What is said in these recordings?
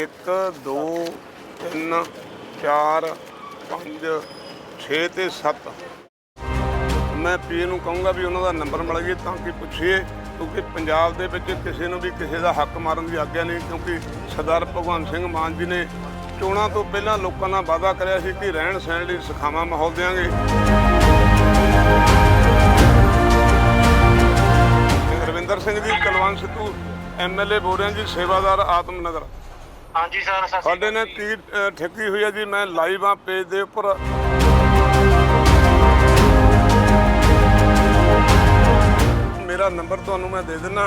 1 2 3 4 5 6 ਤੇ 7 ਮੈਂ ਪੀਏ ਨੂੰ ਕਹੂੰਗਾ ਵੀ ਉਹਨਾਂ ਦਾ ਨੰਬਰ ਮਿਲ ਜੇ ਤਾਂ ਕਿ ਪੁੱਛੀਏ, ਕਿਉਂਕਿ ਪੰਜਾਬ ਦੇ ਵਿੱਚ ਕਿਸੇ ਨੂੰ ਵੀ ਕਿਸੇ ਦਾ ਹੱਕ ਮਾਰਨ ਦੀ ਆਗਿਆ ਨਹੀਂ, ਕਿਉਂਕਿ ਸਰਦਾਰ ਭਗਵੰਤ ਸਿੰਘ ਮਾਨ ਜੀ ਨੇ ਚੋਣਾਂ ਤੋਂ ਪਹਿਲਾਂ ਲੋਕਾਂ ਨਾਲ ਵਾਅਦਾ ਕਰਿਆ ਸੀ ਕਿ ਰਹਿਣ ਸਹਿਣ ਲਈ ਸਖਾਵਾਂ ਮਾਹੌਲ ਦੇਵਾਂਗੇ ਰਵਿੰਦਰ ਸਿੰਘ ਜੀ, ਕਲਵੰਤ ਸਿੱਧੂ ਐਮਐਲਏ ਬੋਲ ਰਿਹਾ ਜੀ ਸੇਵਾਦਾਰ ਆਤਮ ਨਗਰ ਹਾਂਜੀ ਸਰ ਸਤਿ ਸ਼੍ਰੀ ਸਾਡੇ ਨੇ ਅਕਾਲ ਜੀ। ਕੀ ਅ, ਠੱਗੀ ਹੋਈ ਹੈ ਜੀ ਮੈਂ ਲਾਈਵ ਆ ਪੇਜ ਦੇ ਉੱਪਰ। ਮੇਰਾ ਨੰਬਰ ਤੁਹਾਨੂੰ ਮੈਂ ਦੇ ਦਿੰਨਾ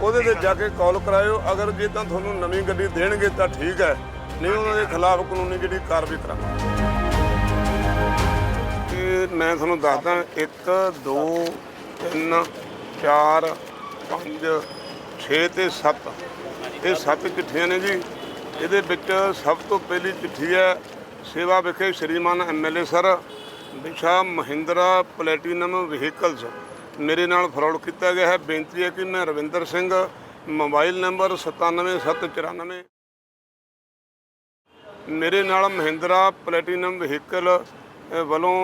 ਉਹਦੇ ਤੇ ਜਾ ਕੇ ਕਾਲ ਕਰਾਇਓ ਅਗਰ ਜੇ ਤਾਂ ਤੁਹਾਨੂੰ ਨਵੀਂ ਗੱਡੀ ਦੇਣਗੇ ਤਾਂ ਠੀਕ ਹੈ ਨਹੀਂ ਉਹਨਾਂ ਦੇ ਖਿਲਾਫ ਕਾਨੂੰਨੀ ਜਿਹੜੀ ਕਾਰਵਾਈ ਕਰਾਂਗੇ। ਇਹ ਮੈਂ ਤੁਹਾਨੂੰ ਦੱਸਦਾ 1 2 3 4 5 6 ਤੇ 7 ਇਹ ਸੱਤ ਚਿੱਠੀਆਂ ਨੇ ਜੀ। ਇਹਦੇ ਵਿੱਚ ਸਭ ਤੋਂ ਪਹਿਲੀ ਚਿੱਠੀ ਹੈ, ਸੇਵਾ ਵਿਖੇ ਸ਼੍ਰੀਮਾਨ ਐਮਐਲਏ ਸਰ ਵਿਸ਼ਾ ਮਹਿੰਦਰਾ ਪਲੈਟੀਨਮ ਵਹੀਕਲਸ। ਮੇਰੇ ਨਾਲ ਫਰਾਡ ਕੀਤਾ ਗਿਆ ਹੈ। ਬੇਨਤੀ ਹੈ ਕਿ ਮੈਂ ਰਵਿੰਦਰ ਸਿੰਘ, ਮੋਬਾਈਲ ਨੰਬਰ 97794 ਮੇਰੇ ਨਾਲ ਮਹਿੰਦਰਾ ਪਲੈਟੀਨਮ ਵਹੀਕਲ ਵੱਲੋਂ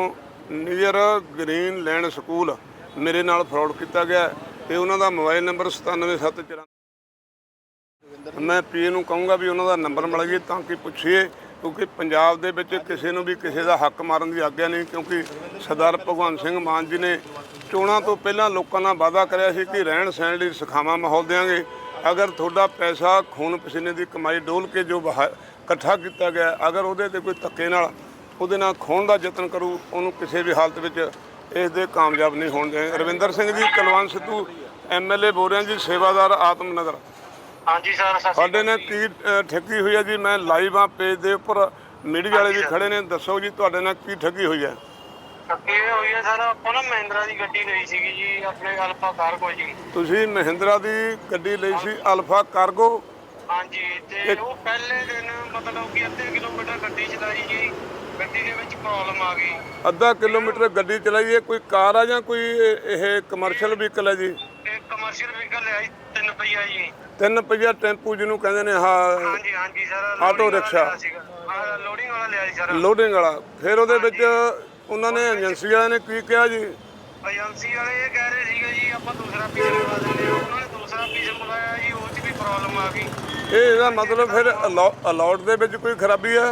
ਨੀਅਰ ਗ੍ਰੀਨ ਲੈਂਡ ਸਕੂਲ ਮੇਰੇ ਨਾਲ ਫਰਾਡ ਕੀਤਾ ਗਿਆ ਹੈ। ਤੇ ਉਹਨਾਂ ਦਾ ਮੋਬਾਈਲ ਨੰਬਰ 97794 ਮੈਂ ਪੀ ਨੂੰ ਕਹੂੰਗਾ ਵੀ ਉਹਨਾਂ ਦਾ ਨੰਬਰ ਮਿਲ ਜੇ ਤਾਂ ਕਿ ਪੁੱਛੀਏ, ਕਿਉਂਕਿ ਪੰਜਾਬ ਦੇ ਵਿੱਚ ਕਿਸੇ ਨੂੰ ਵੀ ਕਿਸੇ ਦਾ ਹੱਕ ਮਾਰਨ ਦੀ ਆਗਿਆ ਨਹੀਂ, ਕਿਉਂਕਿ ਸਰਦਾਰ ਭਗਵੰਤ ਸਿੰਘ ਮਾਨ ਜੀ ਨੇ ਚੋਣਾਂ ਤੋਂ ਪਹਿਲਾਂ ਲੋਕਾਂ ਨਾਲ ਵਾਅਦਾ ਕਰਿਆ ਸੀ ਕਿ ਰਹਿਣ ਸਹਿਣ ਲਈ ਸਖਾਵਾਂ ਮਾਹੌਲ ਦੇਵਾਂਗੇ ਅਗਰ ਤੁਹਾਡਾ ਪੈਸਾ ਖੂਨ ਪਸੀਨੇ ਦੀ ਕਮਾਈ ਡੋਲ ਕੇ ਜੋ ਬਾਹਰ ਇਕੱਠਾ ਕੀਤਾ ਗਿਆ, ਅਗਰ ਉਹਦੇ ਤੇ ਕੋਈ ਧੱਕੇ ਨਾਲ ਉਹਦੇ ਨਾਲ ਖੋਣ ਦਾ ਯਤਨ ਕਰੂ, ਉਹਨੂੰ ਕਿਸੇ ਵੀ ਹਾਲਤ ਵਿੱਚ ਇਸ ਦੇ ਕਾਮਯਾਬ ਨਹੀਂ ਹੋਣ ਦੇ ਰਵਿੰਦਰ ਸਿੰਘ ਜੀ, ਕਲਵੰਤ ਸਿੱਧੂ ਐਮਐਲਏ ਬੋਲ ਰਿਹਾ ਜੀ, ਸੇਵਾਦਾਰ ਆਤਮਨਗਰ ਹਾਂਜੀ ਸਰ ਸਤਿ ਸ਼੍ਰੀ ਸਾਡੇ ਨੇ ਅਕਾਲ ਜੀ। ਕੀ ਅ, ਠੱਗੀ ਹੋਈ ਹੈ ਜੀ? ਮੈਂ ਲਾਈਵ ਆ ਪੇਜ ਦੇ ਉੱਪਰ ਮੀਡੀਆ ਵਾਲੇ ਵੀ ਖੜੇ ਨੇ। ਦੱਸੋ ਜੀ ਤੁਹਾਡੇ ਨਾਲ ਕੀ ਠੱਗੀ ਹੋਈ ਹੈ? ਇਹ ਹੋਈ ਹੈ ਸਰ ਆਪਾਂ ਨਾ ਮਹਿੰਦਰਾ ਦੀ ਗੱਡੀ ਲਈ ਸੀਗੀ ਜੀ ਆਪਣੇ ਅਲਫਾ ਕਾਰਗੋ ਜੀ। ਤੁਸੀਂ ਮਹਿੰਦਰਾ ਦੀ ਗੱਡੀ ਲਈ ਸੀ ਅਲਫਾ ਕਾਰਗੋ ਹਾਂਜੀ ਤੇ ਇੱਕ- ਉਹ ਪਹਿਲੇ ਦਿਨ ਮਤਲਬ ਕਿ ਅੱਧੇ ਕਿਲੋਮੀਟਰ ਗੱਡੀ ਚਲਾਈ ਜੀ ਗੱਡੀ ਦੇ ਵਿੱਚ ਪ੍ਰੋਬਲਮ ਆ ਗਈ। ਅੱਧਾ ਕਿਲੋਮੀਟਰ ਗੱਡੀ ਚਲਾਈਏ ਕੋਈ ਕਾਰ ਆ ਜਾਂ ਕੋਈ ਇਹ- ਕਮਰਸ਼ੀਅਲ ਵਹੀਕਲ ਹੈ ਜੀ? ਕਮਰਸ਼ੀਅਲ ਵਹੀਕਲ ਲਿਆ ਜੀ ਤਿੰਨ ਪਹੀਆ ਜੀ। ਤਿੰਨ ਪਹੀਆ ਟੈਂਪੂ ਜਿਹਨੂੰ ਕਹਿੰਦੇ ਨੇ ਹਾਂ ਹਾਂਜੀ ਹਾਂਜੀ ਸਰ ਆਟੋ ਰਿਕਸ਼ਾ। ਲੋਡਿੰਗ ਵਾਲਾ ਲਿਆ ਜੀ ਸਰ ਲੋਡਿੰਗ ਵਾਲਾ ਫਿਰ ਉਹਦੇ ਵਿੱਚ ਉਹਨਾਂ ਨੇ ਏਜੰਸੀ ਵਾਲਿਆਂ ਨੇ ਕੀ ਕਿਹਾ ਜੀ? ਏਜੰਸੀ ਵਾਲੇ ਇਹ ਕਹਿ ਰਹੇ ਸੀਗੇ ਜੀ ਆਪਾਂ ਦੂਸਰਾ ਪੀਸ ਮੰਗਾ ਦਿੰਦੇ ਹਾਂ। ਉਹਨਾਂ ਨੇ ਦੂਸਰਾ ਪੀਸ ਮੰਗਾਇਆ ਜੀ ਉਹ 'ਚ ਵੀ ਪ੍ਰੋਬਲਮ ਆ ਗਈ। ਇਹ ਇਹਦਾ ਮਤਲਬ ਫਿਰ ਅਲਾਟ ਦੇ ਵਿੱਚ ਕੋਈ ਖਰਾਬੀ ਹੈ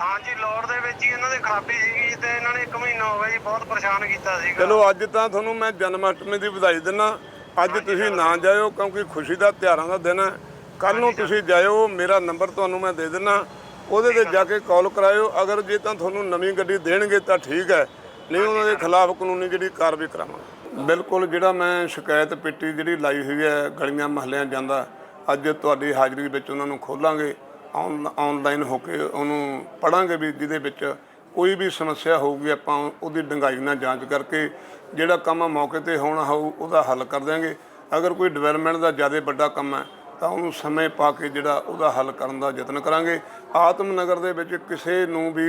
ਹਾਂਜੀ ਲੋਡ ਦੇ ਵਿੱਚ ਹੀ ਇਹਨਾਂ ਦੀ ਖਰਾਬੀ ਸੀਗੀ ਤੇ ਇਹਨਾਂ ਨੇ 1 ਮਹੀਨਾ ਹੋ ਗਿਆ ਜੀ ਬਹੁਤ ਪਰੇਸ਼ਾਨ ਕੀਤਾ ਸੀਗਾ। ਚਲੋ ਅੱਜ ਤਾਂ ਤੁਹਾਨੂੰ ਮੈਂ ਜਨਮ ਅਸ਼ਟਮੀ ਦੀ ਵਧਾਈ ਦਿੰਦਾ। ਅੱਜ ਤੁਸੀਂ ਨਾ ਜਾਇਓ ਕਿਉਂਕਿ ਖੁਸ਼ੀ ਦਾ ਤਿਉਹਾਰਾਂ ਦਾ ਦਿਨ ਹੈ। ਕੱਲ ਨੂੰ ਤੁਸੀਂ ਜਾਇਓ ਮੇਰਾ ਨੰਬਰ ਤੁਹਾਨੂੰ ਮੈਂ ਦੇ ਦਿੰਦਾ। ਉਹਦੇ ਤੇ ਜਾ ਕੇ ਕਾਲ ਕਰਾਇਓ। ਅਗਰ ਜੇ ਤਾਂ ਤੁਹਾਨੂੰ ਨਵੀਂ ਗੱਡੀ ਦੇਣਗੇ ਤਾਂ ਠੀਕ ਹੈ। ਨਹੀਂ ਉਹਨਾਂ ਦੇ ਖਿਲਾਫ ਕਾਨੂੰਨੀ ਜਿਹੜੀ ਕਾਰਵਾਈ ਕਰਾਵਾਂਗੇ। ਬਿਲਕੁਲ ਜਿਹੜਾ ਮੈਂ ਸ਼ਿਕਾਇਤ ਪੇਟੀ ਜਿਹੜੀ ਲਾਈ ਹੋਈ ਹੈ ਗਲੀਆਂ ਮਹੱਲਿਆਂ ਜਾਂਦਾ ਅੱਜ ਤੁਹਾਡੀ ਹਾਜ਼ਰੀ ਵਿੱਚ ਉਹਨਾਂ ਨੂੰ ਖੋਲਾਂਗੇ। ਆਨਲਾਈਨ ਹੋ ਕੇ ਉਹਨੂੰ ਪੜਾਂਗੇ ਵੀ ਜਿਹਦੇ ਵਿੱਚ ਕੋਈ ਵੀ ਸਮੱਸਿਆ ਹੋਊਗੀ ਆਪਾਂ ਉਹਦੀ ਡੰਗਾਈ ਨਾਲ ਜਾਂਚ ਕਰਕੇ ਜਿਹੜਾ ਕੰਮ ਮੌਕੇ ਤੇ ਹੋਣਾ ਹੋਊ ਉਹਦਾ ਹੱਲ ਕਰ ਦਿਆਂਗੇ। ਅਗਰ ਕੋਈ ਡਿਵੈਲਪਮੈਂਟ ਦਾ ਜ਼ਿਆਦਾ ਵੱਡਾ ਕੰਮ ਹੈ ਤਾਂ ਉਹਨੂੰ ਸਮੇਂ ਪਾ ਕੇ ਜਿਹੜਾ ਉਹਦਾ ਹੱਲ ਕਰਨ ਦਾ ਯਤਨ ਕਰਾਂਗੇ। ਆਤਮ ਨਗਰ ਦੇ ਵਿੱਚ ਕਿਸੇ ਨੂੰ ਵੀ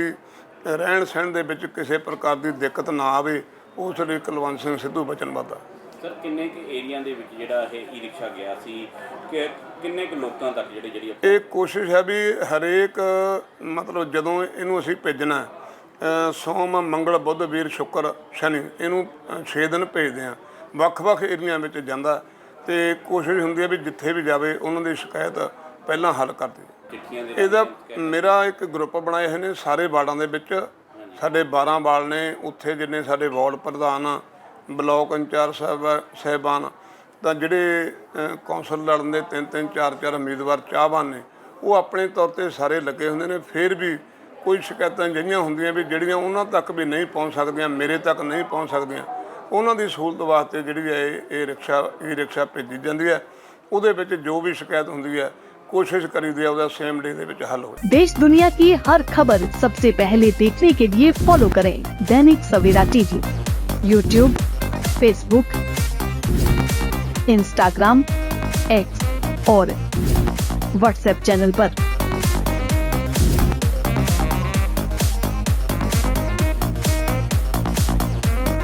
ਰਹਿਣ ਸਹਿਣ ਦੇ ਵਿੱਚ ਕਿਸੇ ਪ੍ਰਕਾਰ ਦੀ ਦਿੱਕਤ ਨਾ ਆਵੇ ਉਸ ਲਈ ਕੁਲਵੰਤ ਸਿੰਘ ਸਿੱਧੂ ਬਚਨਬੱਧ ਆ ਸਰ ਕਿੰਨੇ ਕੁ ਏਰੀਆ ਦੇ ਵਿੱਚ ਜਿਹੜਾ ਇਹ ਈ ਰਿਕਸ਼ਾ ਗਿਆ ਸੀ? ਕਿ ਕਿੰਨੇ ਕੁ ਲੋਕਾਂ ਤੱਕ ਜਿਹੜੇ ਜਿਹੜੀ ਇਹ ਕੋਸ਼ਿਸ਼ ਹੈ ਵੀ ਹਰੇਕ ਮਤਲਬ ਜਦੋਂ ਇਹਨੂੰ ਅਸੀਂ ਭੇਜਣਾ ਸੋਮ ਮੰਗਲ ਬੁੱਧ ਵੀਰ ਸ਼ੁੱਕਰ ਸ਼ਨੀ ਇਹਨੂੰ 6 ਦਿਨ ਭੇਜਦੇ ਆ ਵੱਖ-ਵੱਖ ਏਰੀਆ ਵਿੱਚ ਜਾਂਦਾ ਤੇ ਕੋਸ਼ਿਸ਼ ਹੁੰਦੀ ਹੈ ਵੀ ਜਿੱਥੇ ਵੀ ਜਾਵੇ ਉਹਨਾਂ ਦੀ ਸ਼ਿਕਾਇਤ ਪਹਿਲਾਂ ਹੱਲ ਕਰ ਦੇ ਚਿੱਠੀਆਂ ਦੇ ਇਹਦਾ ਮੇਰਾ ਇੱਕ ਗਰੁੱਪ ਬਣਾਏ ਹੋਏ ਨੇ ਸਾਰੇ ਵਾਰਡਾਂ ਦੇ ਵਿੱਚ। ਸਾਡੇ 12 ਵਾਰਡ ਨੇ ਉੱਥੇ ਜਿੰਨੇ ਸਾਡੇ ਵਾਰਡ ਪ੍ਰਧਾਨ ਬਲਾਕ ਇੰਚਾਰਜ ਸਾਹਿਬ ਸਹਿਬਾਨ ਤਾਂ ਜਿਹੜੇ ਕੌਂਸਲ ਲੜਨ ਦੇ ਤਿੰਨ ਤਿੰਨ ਚਾਰ ਚਾਰ ਉਮੀਦਵਾਰ ਚਾਹਵਾਨ ਨੇ ਉਹ ਆਪਣੇ ਤੌਰ ਤੇ ਸਾਰੇ ਲੱਗੇ ਹੁੰਦੇ ਨੇ। ਫਿਰ ਵੀ ਕੋਈ ਸ਼ਿਕਾਇਤਾਂ ਜਿਹੀਆਂ ਹੁੰਦੀਆਂ ਵੀ ਜਿਹੜੀਆਂ ਉਹਨਾਂ ਤੱਕ ਵੀ ਨਹੀਂ ਪਹੁੰਚ ਸਕਦੀਆਂ ਮੇਰੇ ਤੱਕ ਨਹੀਂ ਪਹੁੰਚ ਸਕਦੀਆਂ ਉਹਨਾਂ ਦੀ ਸਹੂਲਤ ਵਾਸਤੇ ਜਿਹੜੀ ਹੈ ਇਹ ਇਹ ਰਿਕਸ਼ਾ ਇਹ ਰਿਕਸ਼ਾ ਭੇਜੀ ਜਾਂਦੀ ਹੈ ਉਹਦੇ ਵਿੱਚ ਜੋ ਵੀ ਸ਼ਿਕਾਇਤ ਹੁੰਦੀ ਹੈ ਕੋਸ਼ਿਸ਼ ਕਰੀਦੀ ਹੈ ਉਹਦਾ ਸੇਮ ਡੇ ਦੇ ਵਿੱਚ ਹੱਲ ਹੋਵੇ देश दुनिया की हर खबर सबसे पहले देखने के लिए फॉलो करें Dainik Savera TV YouTube Facebook Instagram X और व्हाट्सएप चैनल पर।